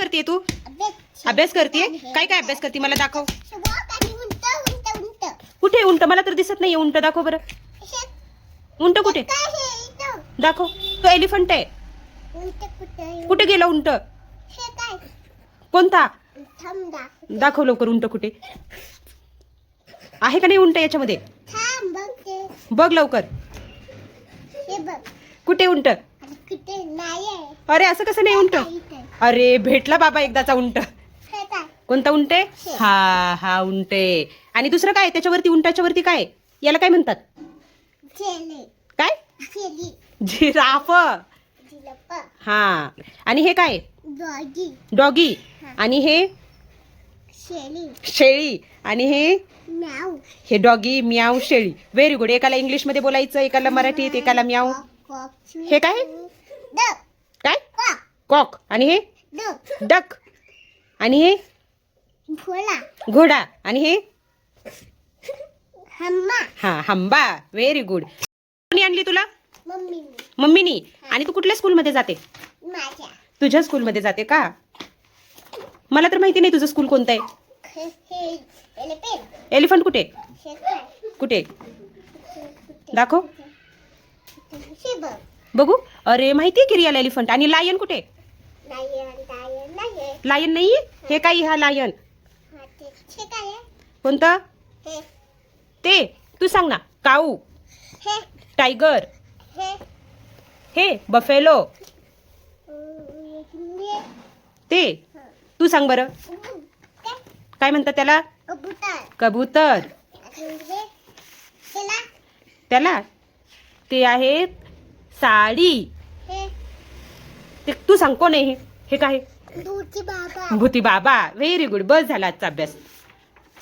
करते तू? अभ्यास करते काय काय अभ्यास करते मला दाखव. कुठे उंट? मला तर दिसत नाही उंट. दाखव बरं. उंट कुठे? दाखव. तो एलिफंट आहे. कुठे गेला उंट? कोणता? दाखव लवकर उंट कुठे. आहे का नाही उंट याच्यामध्ये? बघ लवकर. कुठे उंट? अरे असं कसं नाही उंट? अरे भेटला बाबा एकदाचा उंट. कोणता उंट आहे? हा. हा उंट आहे. आणि दुसरं काय त्याच्यावरती उंटाच्या वरती काय? याला काय म्हणतात? काय? जिराफ. हा. आणि हे काय? डॉगी. डॉगी. आणि हे? शेळी. आणि हे? म्याऊ. हे डॉगी म्याव शेळी. व्हेरी गुड एकाला इंग्लिशमध्ये बोलायचं एकाला मराठीत एकाला म्याव हे काय? काय? कॉक. आणि हे? डक. डक. आणि हे? भोला घोडा. आणि हे? हम्मा. हा हंबा व्हेरी गुड कोणी आणली तुला? मम्मी मम्मीनी. आणि तू कुठल्या स्कूलमध्ये जाते? माझ्या. तुझ्या स्कूलमध्ये जाते का? मला तर माहिती नाही तुझं स्कूल कोणतं आहे. हे हे एलिफंट. एलिफंट कुठे? कुठे? दाखव. बघ. अरे माहिती आहे की एलिफंट? आणि लायन कुठे? लायन नाही हे काय हा लायन ते कोणतं? ते. तू सांग ना. काऊ. टायगर हे बफेलो ते. तू सांग बरं. काय म्हणतात त्याला? कबूतर. त्याला? ते आहेत साडी. ते तू सांग कोण आहे हे? हे काय? भूती बाबा. व्हेरी गुड बस झाला आजचा अभ्यास.